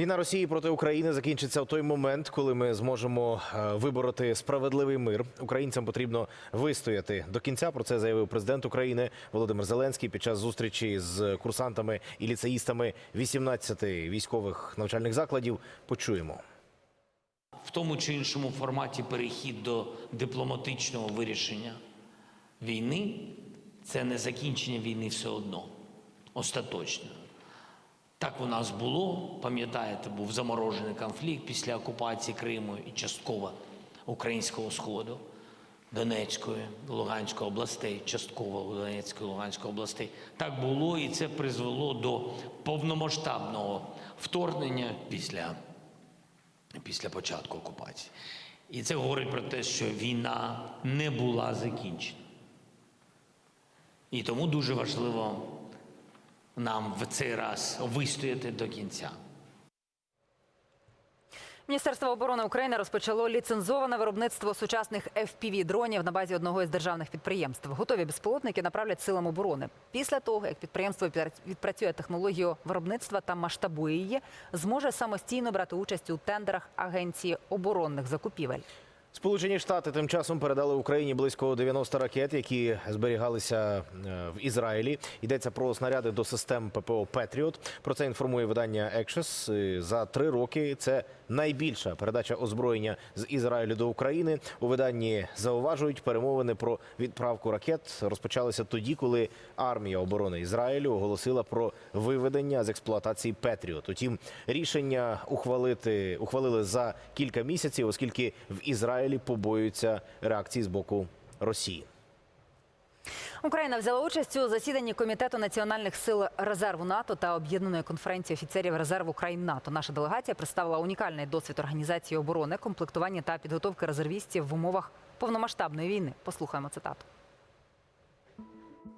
Війна Росії проти України закінчиться в той момент, коли ми зможемо е, вибороти справедливий мир. Українцям потрібно вистояти до кінця. Про це заявив президент України Володимир Зеленський під час зустрічі з курсантами і ліцеїстами 18 військових навчальних закладів. Почуємо. в тому чи іншому форматі перехід до дипломатичного вирішення війни це не закінчення війни все одно, остаточно. Так у нас було, пам'ятаєте, був заморожений конфлікт після окупації Криму і частково українського сходу, Донецької, Луганської областей, частково Донецької, Луганської областей. Так було, і це призвело до повномасштабного вторгнення після після початку окупації. І це говорить про те, що війна не була закінчена. І тому дуже важливо нам в цей раз вистояти до кінця. Міністерство оборони України розпочало ліцензоване виробництво сучасних fpv дронів на базі одного із державних підприємств. Готові безпілотники направлять силам оборони. Після того, як підприємство відпрацює технологію виробництва та масштабує її, зможе самостійно брати участь у тендерах агенції оборонних закупівель. Сполучені Штати тим часом передали Україні близько 90 ракет, які зберігалися е, в Ізраїлі. Йдеться про снаряди до систем ППО Петріот. Про це інформує видання Екшес. За три роки це найбільша передача озброєння з Ізраїлю до України. У виданні зауважують, перемовини про відправку ракет розпочалися тоді, коли армія оборони Ізраїлю оголосила про виведення з експлуатації Петріот. Утім, рішення ухвалити ухвалили за кілька місяців, оскільки в Ізраїлі побоюються реакції з боку Росії. Україна взяла участь у засіданні комітету національних сил резерву НАТО та об'єднаної конференції офіцерів резерву країн НАТО. Наша делегація представила унікальний досвід організації оборони, комплектування та підготовки резервістів в умовах повномасштабної війни. Послухаємо цитату.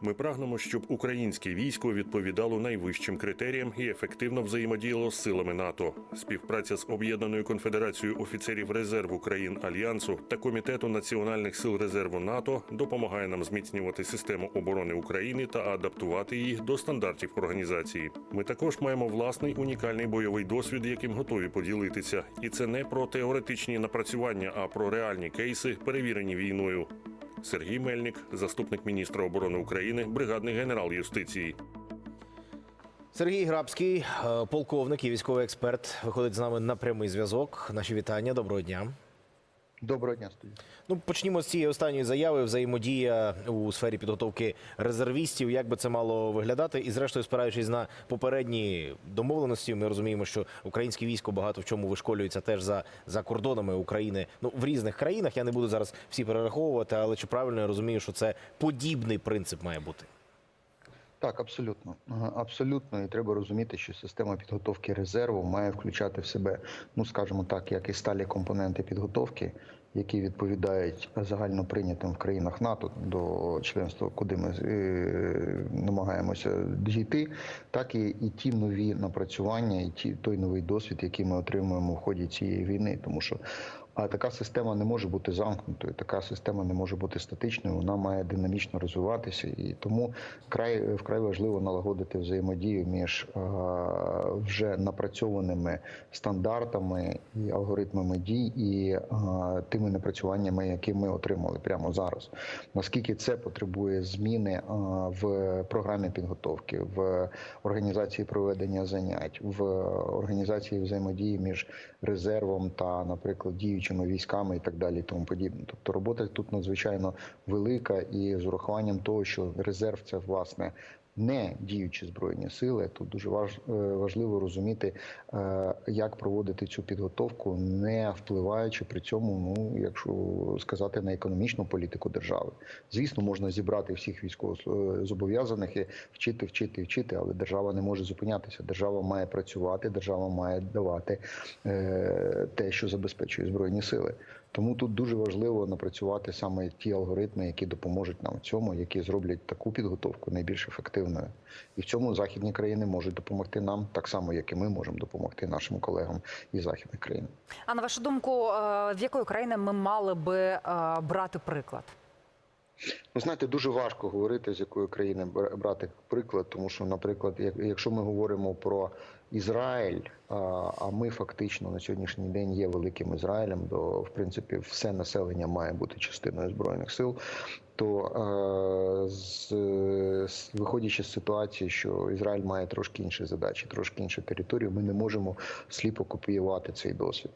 Ми прагнемо, щоб українське військо відповідало найвищим критеріям і ефективно взаємодіяло з силами НАТО. Співпраця з об'єднаною конфедерацією офіцерів резерву країн альянсу та комітету національних сил резерву НАТО допомагає нам зміцнювати систему оборони України та адаптувати їх до стандартів організації. Ми також маємо власний унікальний бойовий досвід, яким готові поділитися, і це не про теоретичні напрацювання, а про реальні кейси, перевірені війною. Сергій Мельник, заступник міністра оборони України, бригадний генерал юстиції. Сергій Грабський, е, полковник і військовий експерт, виходить з нами на прямий зв'язок. Наші вітання. Доброго дня. Доброго дня, студія. Ну, почнімо з цієї останньої заяви. Взаємодія у сфері підготовки резервістів. Як би це мало виглядати? І зрештою, спираючись на попередні домовленості, ми розуміємо, що українське військо багато в чому вишколюється теж за, за кордонами України. Ну в різних країнах. Я не буду зараз всі перераховувати, але чи правильно я розумію, що це подібний принцип має бути? Так, абсолютно. Абсолютно, і треба розуміти, що система підготовки резерву має включати в себе, ну скажімо так, як і сталі компоненти підготовки, які відповідають загально прийнятим в країнах НАТО до членства, куди ми е, намагаємося дійти, так і, і ті нові напрацювання, і ті той новий досвід, який ми отримуємо в ході цієї війни, тому що. А така система не може бути замкнутою, така система не може бути статичною, вона має динамічно розвиватися, і тому край вкрай важливо налагодити взаємодію між е, вже напрацьованими стандартами і алгоритмами дій і е, тими напрацюваннями, які ми отримали прямо зараз. Наскільки це потребує зміни е, в програмі підготовки, в організації проведення занять, в організації взаємодії між резервом та, наприклад, діючими військами і так далі, і тому подібне. Тобто робота тут надзвичайно велика, і з урахуванням того, що резерв це власне. Не діючі збройні сили, тут дуже важ, е, важливо розуміти, е, як проводити цю підготовку, не впливаючи при цьому, ну якщо сказати, на економічну політику держави. Звісно, можна зібрати всіх військовозобов'язаних і вчити, вчити, вчити, але держава не може зупинятися. Держава має працювати, держава має давати е, те, що забезпечує збройні сили. Тому тут дуже важливо напрацювати саме ті алгоритми, які допоможуть нам в цьому, які зроблять таку підготовку найбільш ефективною. І в цьому західні країни можуть допомогти нам так само, як і ми можемо допомогти нашим колегам із західних країн. А на вашу думку, е, в якої країни ми мали би е, брати приклад? Ви знаєте, дуже важко говорити, з якої країни брати приклад, тому що, наприклад, як- якщо ми говоримо про Ізраїль, а, ми фактично на сьогоднішній день є великим Ізраїлем, бо в принципі все населення має бути частиною збройних сил. То е, з- виходячи з ситуації, що Ізраїль має трошки інші задачі, трошки іншу територію, ми не можемо сліпо копіювати цей досвід.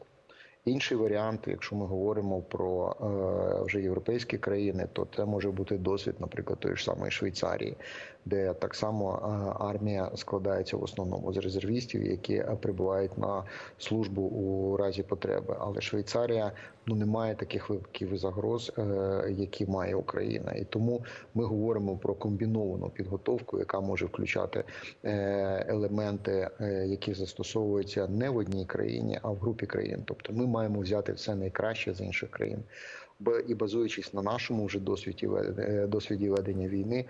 Інший варіант, якщо ми говоримо про е, вже європейські країни, то це може бути досвід, наприклад, тої ж самої Швейцарії, де так само е, армія складається в основному з резервістів, які е, прибувають на службу у разі потреби. Але Швейцарія ну не має таких викликів і загроз, е, які має Україна, і тому ми говоримо про комбіновану підготовку, яка може включати е, елементи, е, які застосовуються не в одній країні, а в групі країн. Тобто, ми маємо взяти все найкраще з інших країн. Бо і базуючись на нашому вже досвіді е, досвіді ведення війни,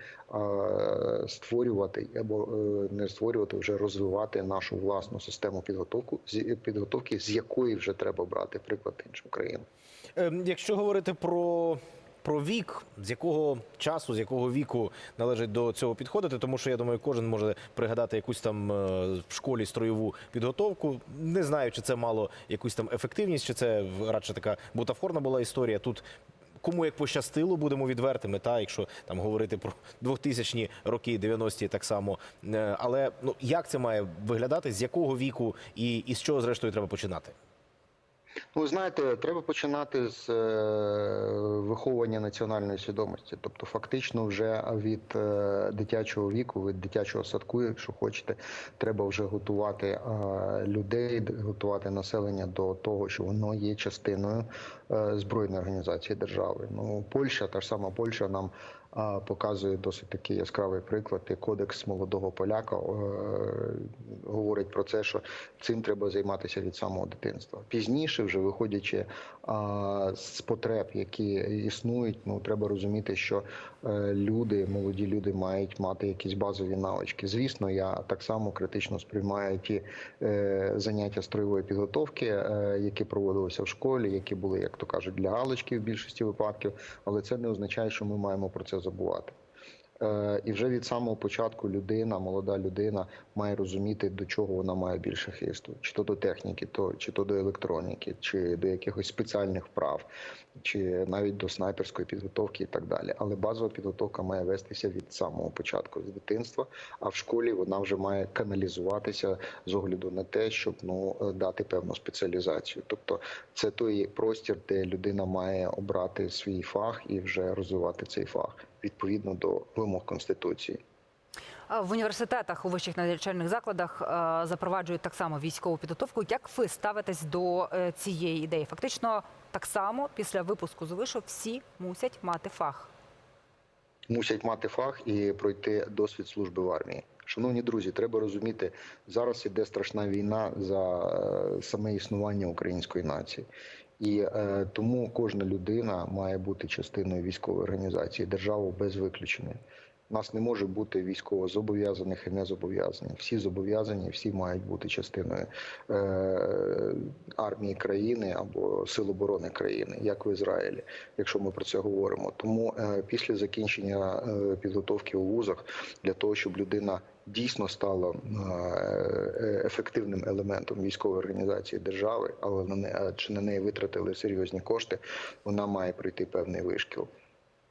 створювати або е, не створювати, вже розвивати нашу власну систему підготовку підготовки, з якої вже треба брати приклад іншим країнам. Ем, Якщо говорити про. Про вік, з якого часу, з якого віку належить до цього підходити, тому що я думаю, кожен може пригадати якусь там е, в школі строєву підготовку. Не знаю, чи це мало якусь там ефективність, чи це радше така бутафорна була історія. Тут кому як пощастило, будемо відвертими, та якщо там говорити про 2000-ні роки, 90-ті так само. Е, Але ну як це має виглядати, з якого віку і, і з чого зрештою треба починати? Ну, знаєте, треба починати з е, виховування національної свідомості. Тобто, фактично, вже від е, дитячого віку, від дитячого садку, якщо хочете, треба вже готувати е, людей, готувати населення до того, що воно є частиною збройної організації держави. Ну, Польща, та ж сама Польща нам показує досить такий яскравий приклад. І кодекс молодого поляка е, говорить про це, що цим треба займатися від самого дитинства. Пізніше, вже виходячи з потреб, які існують, ну треба розуміти, що е, люди, молоді люди, мають мати якісь базові навички. Звісно, я так само критично сприймаю ті е, заняття строєвої підготовки, е, які проводилися в школі, які були, як то кажуть, для галочки в більшості випадків, але це не означає, що ми маємо про це забувати. Е, І вже від самого початку людина, молода людина, має розуміти, до чого вона має більше хисту, чи то до техніки, то чи то до електроніки, чи до якихось спеціальних вправ, чи навіть до снайперської підготовки і так далі. Але базова підготовка має вестися від самого початку, з дитинства. А в школі вона вже має каналізуватися з огляду на те, щоб ну е, дати певну спеціалізацію. Тобто, це той простір, де людина має обрати свій фах і вже розвивати цей фах відповідно до вимог конституції. В університетах у вищих навчальних закладах е, запроваджують так само військову підготовку. Як ви ставитесь до е, цієї ідеї? Фактично, так само після випуску з вишу всі мусять мати фах. мусять мати фах і пройти досвід служби в армії. Шановні друзі, треба розуміти, зараз іде страшна війна за е, саме існування української нації. І е, тому кожна людина має бути частиною військової організації, держава без виключення. У нас не може бути військово зобов'язаних і незобов'язаних. Всі зобов'язані, всі мають бути частиною е, армії країни або сил оборони країни, як в Ізраїлі, якщо ми про це говоримо. Тому е, після закінчення е, підготовки у вузах для того, щоб людина дійсно стала е, ефективним елементом військової організації держави, але на не чи на неї витратили серйозні кошти, вона має пройти певний вишкіл.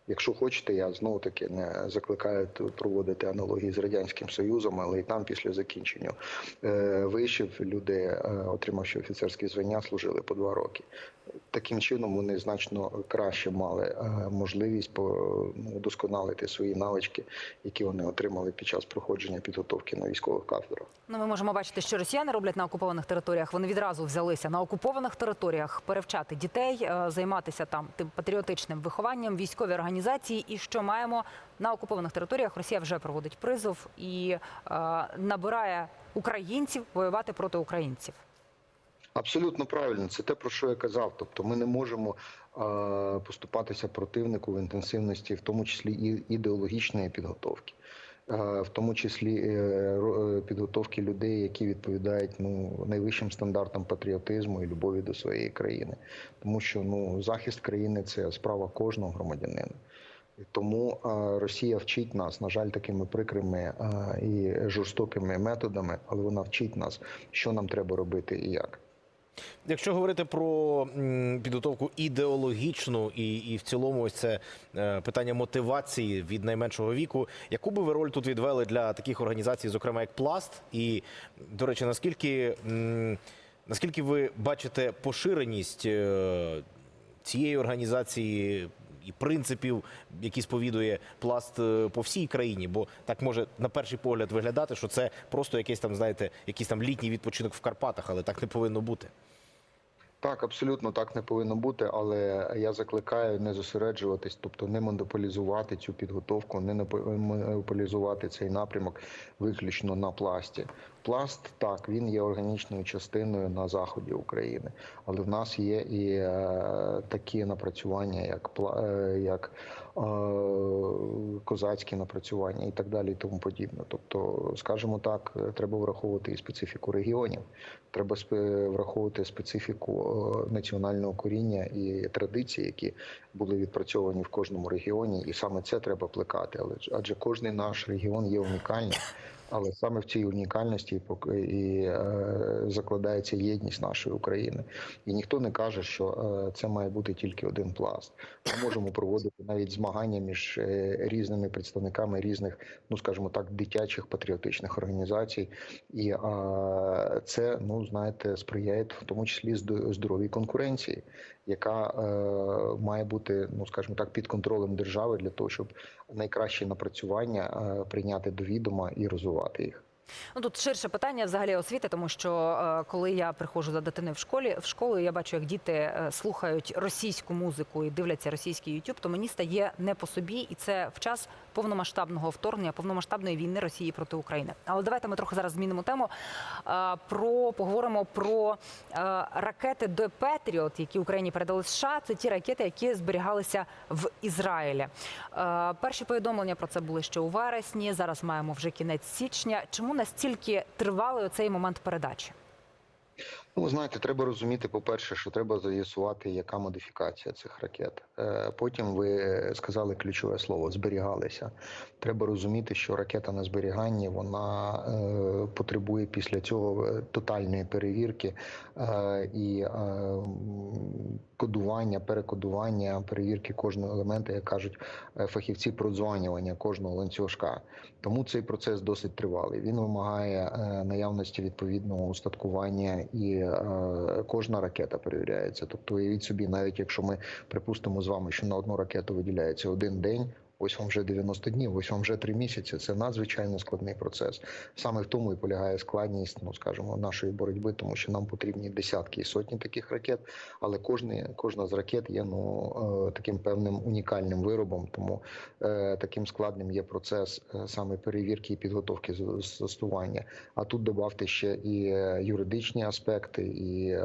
Якщо хочете, я знову таки не закликаю проводити аналогії з радянським союзом, але і там після закінчення е, вишів люди, е, отримавши офіцерські звання, служили по два роки. Таким чином вони значно краще мали е, можливість ну, удосконалити свої навички, які вони отримали під час проходження підготовки на військових кафедрах. Ну, ми можемо бачити, що росіяни роблять на окупованих територіях. Вони відразу взялися на окупованих територіях перевчати дітей, е, займатися там тим патріотичним вихованням, військові організації. І що маємо на окупованих територіях? Росія вже проводить призов і е, набирає українців воювати проти українців. Абсолютно правильно, це те про що я казав. Тобто, ми не можемо поступатися противнику в інтенсивності, в тому числі і ідеологічної підготовки, в тому числі е, е, підготовки людей, які відповідають ну найвищим стандартам патріотизму і любові до своєї країни, тому що ну захист країни це справа кожного громадянина. Тому Росія вчить нас, на жаль, такими прикрими і жорстокими методами, але вона вчить нас, що нам треба робити і як. Якщо говорити про підготовку ідеологічну і, і в цілому, ось це е, питання мотивації від найменшого віку, яку би ви роль тут відвели для таких організацій, зокрема як Пласт? І, до речі, наскільки, наскільки ви бачите поширеність е, цієї організації? І принципів, які сповідує пласт е, по всій країні, бо так може на перший погляд виглядати, що це просто якийсь там, знаєте, якийсь там літній відпочинок в Карпатах, але так не повинно бути. Так, абсолютно так не повинно бути, але я закликаю не зосереджуватись, тобто не монополізувати цю підготовку, не монополізувати цей напрямок виключно на пласті. Пласт так він є органічною частиною на заході України, але в нас є і е, такі напрацювання, як е, як е, козацькі напрацювання і так далі, і тому подібне. Тобто, скажімо так, треба враховувати і специфіку регіонів. Треба враховувати специфіку е, національного коріння і традиції, які були відпрацьовані в кожному регіоні, і саме це треба плекати. Але адже кожний наш регіон є унікальним. Але саме в цій унікальності і е, закладається єдність нашої України. І ніхто не каже, що е, це має бути тільки один пласт. Ми можемо проводити навіть змагання між е, різними представниками різних, ну скажімо так, дитячих патріотичних організацій, і це ну знаєте сприяє в тому числі здо- здоровій конкуренції, яка е, має бути, ну скажімо так, під контролем держави для того, щоб найкращі напрацювання е, прийняти до відома і розвивати їх. Ну тут ширше питання взагалі освіти, тому що е, коли я приходжу за дитиною в школі в школу, я бачу, як діти е, слухають російську музику і дивляться російський YouTube, то мені стає не по собі, і це в час повномасштабного вторгнення, повномасштабної війни Росії проти України. Але давайте ми трохи зараз змінимо тему. Е, Про поговоримо про ракети до Петріот, які Україні передали США. Це ті ракети, які зберігалися в Ізраїлі. Перші повідомлення про це були ще у вересні. Зараз маємо вже кінець січня. Чому настільки тривалий оцей момент передачі? Ну, ви знаєте, треба розуміти, по-перше, що треба з'ясувати, яка модифікація цих ракет. Е, Потім ви сказали ключове слово зберігалися. Треба розуміти, що ракета на зберіганні вона е, потребує після цього е, тотальної перевірки е, і е, кодування, перекодування, перевірки кожного елемента, як кажуть е, фахівці, продзванювання кожного ланцюжка. Тому цей процес досить тривалий. Він вимагає е, наявності відповідного устаткування, і е, кожна ракета перевіряється. Тобто, уявіть собі, навіть якщо ми припустимо з вами, що на одну ракету виділяється один день. Ось вам вже 90 днів, ось вам вже 3 місяці. Це надзвичайно складний процес. Саме в тому і полягає складність, ну скажімо, нашої боротьби, тому що нам потрібні десятки і сотні таких ракет. Але кожна, кожна з ракет є ну е, таким певним унікальним виробом. Тому е, таким складним є процес е, саме перевірки і підготовки з- застосування. А тут додавте ще і юридичні аспекти, і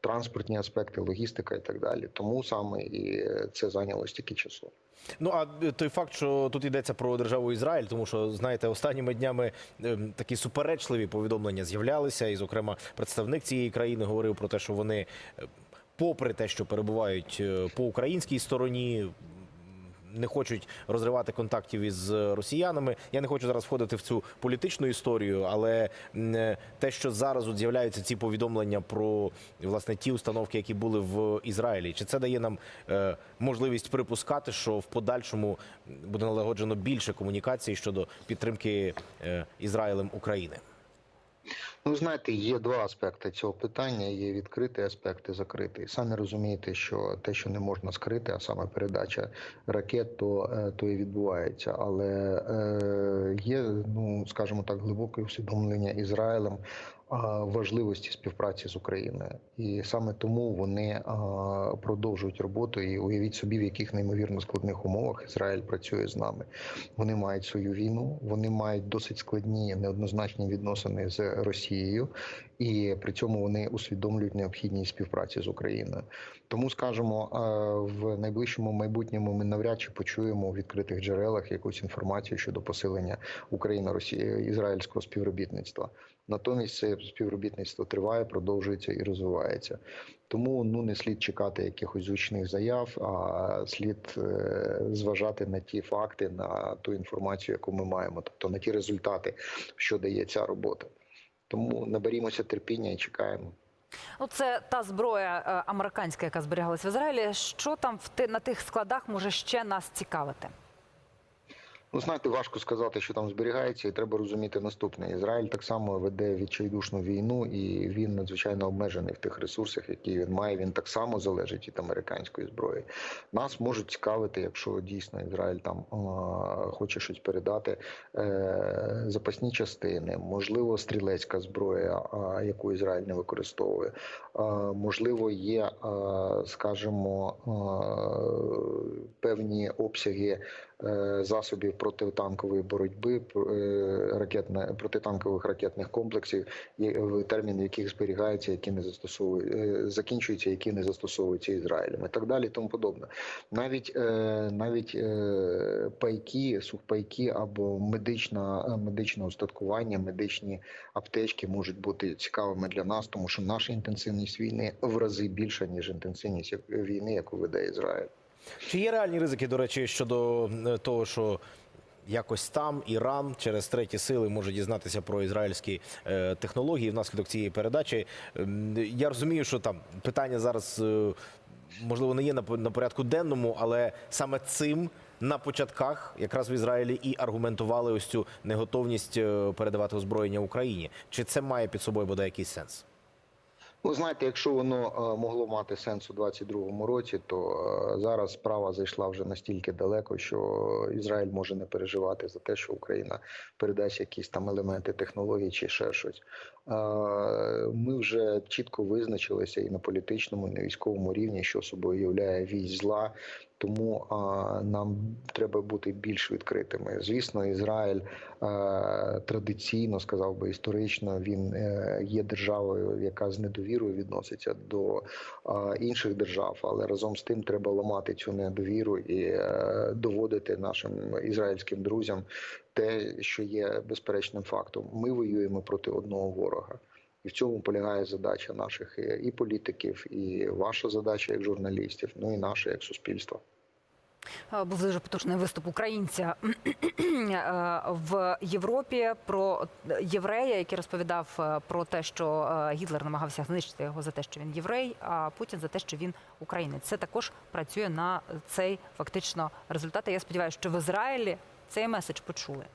транспортні аспекти, логістика і так далі. Тому саме і це зайняло стільки часу. Ну а е, той факт, що тут йдеться про державу Ізраїль, тому що знаєте, останніми днями ем, такі суперечливі повідомлення з'являлися, і, зокрема, представник цієї країни говорив про те, що вони, е, попри те, що перебувають е, по українській стороні. Не хочуть розривати контактів із росіянами. Я не хочу зараз входити в цю політичну історію, але е, те, що зараз от з'являються ці повідомлення про власне ті установки, які були в Ізраїлі, чи це дає нам е, можливість припускати, що в подальшому буде налагоджено більше комунікацій щодо підтримки е, Ізраїлем України? Ну, знаєте, є два аспекти цього питання: є відкритий аспект і закритий. Самі розумієте, що те, що не можна скрити, а саме передача ракет, то, е, то і відбувається. Але е, є, ну скажімо так, глибоке усвідомлення Ізраїлем важливості співпраці з Україною, і саме тому вони продовжують роботу. І уявіть собі, в яких неймовірно складних умовах Ізраїль працює з нами. Вони мають свою війну, вони мають досить складні неоднозначні відносини з Росією, і при цьому вони усвідомлюють необхідність співпраці з Україною. Тому, скажімо, е, в найближчому майбутньому ми навряд чи почуємо у відкритих джерелах якусь інформацію щодо посилення Україно-Росії ізраїльського співробітництва. Натомість це співробітництво триває, продовжується і розвивається. Тому ну не слід чекати якихось гучних заяв, а слід е, зважати на ті факти, на ту інформацію, яку ми маємо, тобто на ті результати, що дає ця робота. Тому наберімося терпіння і чекаємо. Ну, це та зброя е, американська, яка зберігалась в Ізраїлі. Що там в ти- на тих складах може ще нас цікавити? Ну, знаєте, важко сказати, що там зберігається, і треба розуміти наступне: Ізраїль так само веде відчайдушну війну, і він надзвичайно обмежений в тих ресурсах, які він має. Він так само залежить від американської зброї. Нас можуть цікавити, якщо дійсно Ізраїль там е, хоче щось передати, е, запасні частини, можливо, стрілецька зброя, е, яку Ізраїль не використовує. Е, можливо, є, е, скажімо, е, певні обсяги засобів протитанкової боротьби, е, ракетне протитанкових ракетних комплексів, в термін яких зберігається, які не застосовують, е, закінчуються, які не застосовуються Ізраїлем, і так далі, тому подобне. Навіть е, навіть е, пайки, сухпайки або медична медичне устаткування, медичні аптечки можуть бути цікавими для нас, тому що наша інтенсивність війни в рази більша ніж інтенсивність війни, яку веде Ізраїль. Чи є реальні ризики, до речі, щодо е, того, що якось там Іран через треті сили може дізнатися про ізраїльські е, технології внаслідок цієї передачі? Ем, Я розумію, що там питання зараз е, можливо не є на по- порядку денному, але саме цим. На початках якраз в Ізраїлі і аргументували ось цю неготовність передавати озброєння Україні. Чи це має під собою бодай якийсь сенс? Ну, знаєте, якщо воно е, могло мати сенс у 22-му році, то е, зараз справа зайшла вже настільки далеко, що Ізраїль може не переживати за те, що Україна передасть якісь там елементи технологій чи ще щось. Е, Ми вже чітко визначилися і на політичному, і на військовому рівні, що собою являє військ зла. Тому а, нам треба бути більш відкритими. Звісно, Ізраїль е, традиційно сказав би історично, він е, є державою, яка з недовірою відноситься до е, інших держав, але разом з тим треба ламати цю недовіру і е, доводити нашим ізраїльським друзям те, що є безперечним фактом. Ми воюємо проти одного ворога. І в цьому полягає задача наших е, і політиків, і ваша задача як журналістів, ну і наша як суспільства. Е, Був дуже потужний виступ українця е, в Європі про єврея, який розповідав про те, що Гітлер намагався знищити його за те, що він єврей, а Путін за те, що він українець. Це також працює на цей фактично результат. Я сподіваюся, що в Ізраїлі цей меседж почули.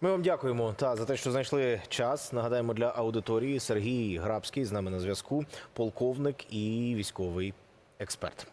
Ми вам дякуємо та за те, що знайшли час. Нагадаємо для аудиторії Сергій Грабський з нами на зв'язку, полковник і військовий експерт.